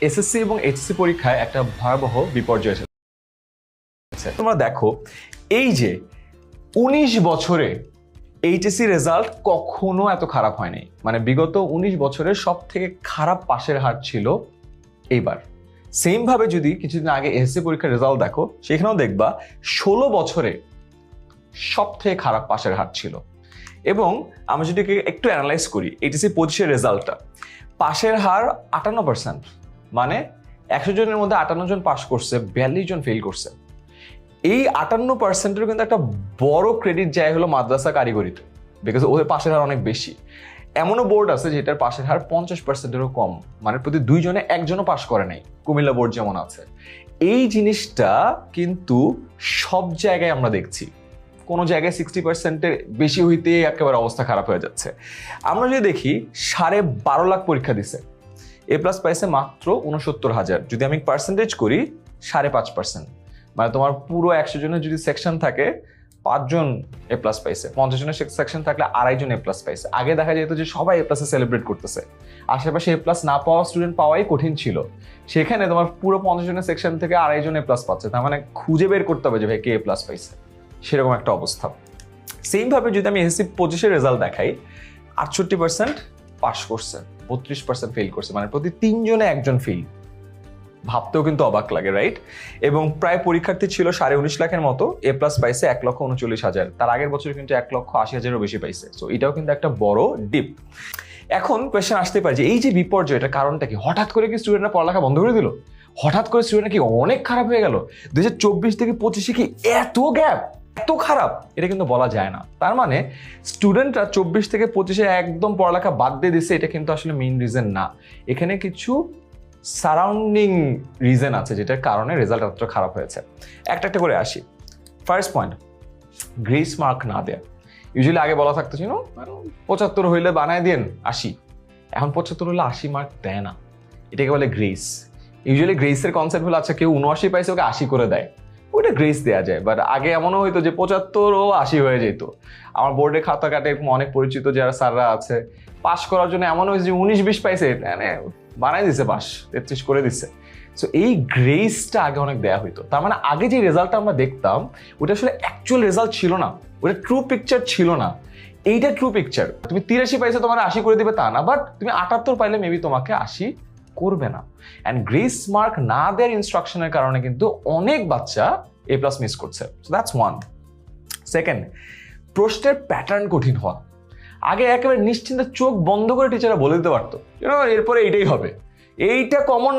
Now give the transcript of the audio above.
SSC এবং HSC পরীক্ষায় একটা ভয়াবহ বিপর্যয় এসেছে। তোমরা দেখো, এই যে উনিশ বছরে এইচএসসি রেজাল্ট কখনো এত খারাপ হয়নি। মানে বিগত উনিশ বছরের সব থেকে খারাপ পাশের হার ছিল এইবার। সেম ভাবে যদি কিছুদিন আগে এসএসসি পরীক্ষার রেজাল্ট দেখো, সেখানেও দেখবা ষোলো বছরে সব থেকে খারাপ পাশের হার ছিল। এবং আমি যদি একে একটু অ্যানালাইজ করি এইচএসসি পঁচিশের রেজাল্টটা পাশের হার আটান্ন পার্সেন্ট মানে একশো জনের মধ্যে আটান্ন জন পাস করছে, বিয়াল্লিশ জন ফেল করছে। এই আটান্ন পার্সেন্টের কিন্তু একটা বড় ক্রেডিট যায় হলো মাদ্রাসা কারিগরিতে বিকজ ওদের পাশের হার অনেক বেশি। এমনও বোর্ড আছে যেটার পাশের হার পঞ্চাশ পার্সেন্টেরও কম মানে প্রতি দুইজনে একজনও পাস করে নাই, কুমিল্লা বোর্ড যেমন আছে। এই জিনিসটা কিন্তু সব জায়গায় আমরা দেখছি। কোনো জায়গায় সিক্সটি পার্সেন্টের বেশি হইতে একেবারে অবস্থা খারাপ হয়ে যাচ্ছে। আমরা যদি দেখি, সাড়ে বারো লাখ পরীক্ষা দিছে। এ প্লাস পাইছে মাত্র উনসত্তর হাজার। যদি আমি পার্সেন্টেজ করি, সাড়ে পাঁচ পার্সেন্ট মানে তোমার পুরো একশো জনের যদি সেকশন থাকে, পাঁচজন এ প্লাস পাইছে পঞ্চাশ জনের সেকশন থাকলে আড়াইজন এ প্লাস পাইছে আগে দেখা যেত যে সবাই এ প্লাসে সেলিব্রেট করতেছে। আশেপাশে এ প্লাস না পাওয়া স্টুডেন্ট পাওয়াই কঠিন ছিল। সেখানে তোমার পুরো পঞ্চাশ জনের সেকশন থেকে আড়াইজন এ প্লাস পাচ্ছে। তার মানে খুঁজে বের করতে হবে যে, ভাই, কে এ প্লাস পাইছে সেরকম একটা অবস্থা। সেম ভাবে যদি আমি এসএসসি পঁচিশের রেজাল্ট দেখাই, আটষট্টি পার্সেন্ট পাস করছে। বত্রিশ পার্সেন্ট ফেল করছে। মানে প্রতি তিনজনে একজন ফেল ভাবতেও কিন্তু অবাক লাগে রাইট এবং প্রায় পরীক্ষার্থী ছিল সাড়ে উনিশ লাখের মতো এ প্লাস পাইছে এক লক্ষ উনচল্লিশ হাজার। তার আগের বছর কিন্তু এক লক্ষ আশি হাজারও বেশি পাইছে। সো এটাও কিন্তু একটা বড় ডিপ এখন কোয়েশ্চেন আসতে পারে যে, এই যে বিপর্যয় এটার কারণটা কি? হঠাৎ করে কি স্টুডেন্টরা পড়ালেখা বন্ধ করে দিল? হঠাৎ করে স্টুডেন্ট কি অনেক খারাপ হয়ে গেল? দু হাজার চব্বিশ থেকে পঁচিশে কি এত গ্যাপ এত খারাপ, এটা কিন্তু বলা যায় না। তার মানে স্টুডেন্টরা চব্বিশ থেকে পঁচিশে একদম পড়ালেখা বাদ দিয়ে দিচ্ছে এটা কিন্তু আসলে মেইন রিজন না। এখানে কিছু সারাউন্ডিং রিজন আছে, যেটার কারণে রেজাল্ট এতটা খারাপ হয়েছে। একটা একটা করে আসি। ফার্স্ট পয়েন্ট গ্রেস মার্ক না দেয়া। ইউজুয়ালি আগে বলা থাকতো ছিল পঁচাত্তর হইলে বানায় দিন আশি। এখন পঁচাত্তর হলে আশি মার্ক দেয় না। এটাকে বলে গ্রেস ইউজুয়ালি গ্রেসের কনসেপ্ট হলো আচ্ছা কেউ উনআশি পাইছে, ওকে আশি করে দেয়। ওইটা গ্রেস দেওয়া যায়। বাট আগে এমনও হইতো যে পঁচাত্তর ও আশি হয়ে যেত। আমার বোর্ডে খাতা কাটে অনেক পরিচিত যারা স্যাররা আছে। পাস করার জন্য এমন হয়েছে যে উনিশ বিশ পাইছে মানে বানাই দিছে পাস তেত্রিশ করে দিচ্ছে সো এই গ্রেসটা আগে অনেক দেয়া হইতো। তার মানে আগে যে রেজাল্টটা আমরা দেখতাম ওটা আসলে অ্যাকচুয়াল রেজাল্ট ছিল না। ওটা ট্রু পিকচার ছিল না। এইটা ট্রু পিকচার তুমি তিরাশি পাইছে তোমার আশি করে দিবে তা না বাট তুমি আটাত্তর পাইলে মেবি তোমাকে আশি করবে না। অ্যান্ড গ্রেস মার্ক না দেওয়ার ইনস্ট্রাকশনের কারণে কিন্তু অনেক বাচ্চা এ প্লাস মিস করছে। সো দ্যাটস ওয়ান সেকেন্ড প্রশ্নের প্যাটার্ন কঠিন হওয়া। আগে একেবারে নিশ্চিন্তে চোখ বন্ধ করে টিচাররা বলে দিতে পারতো। এরপরে এইটাই হবে। এইটা কমন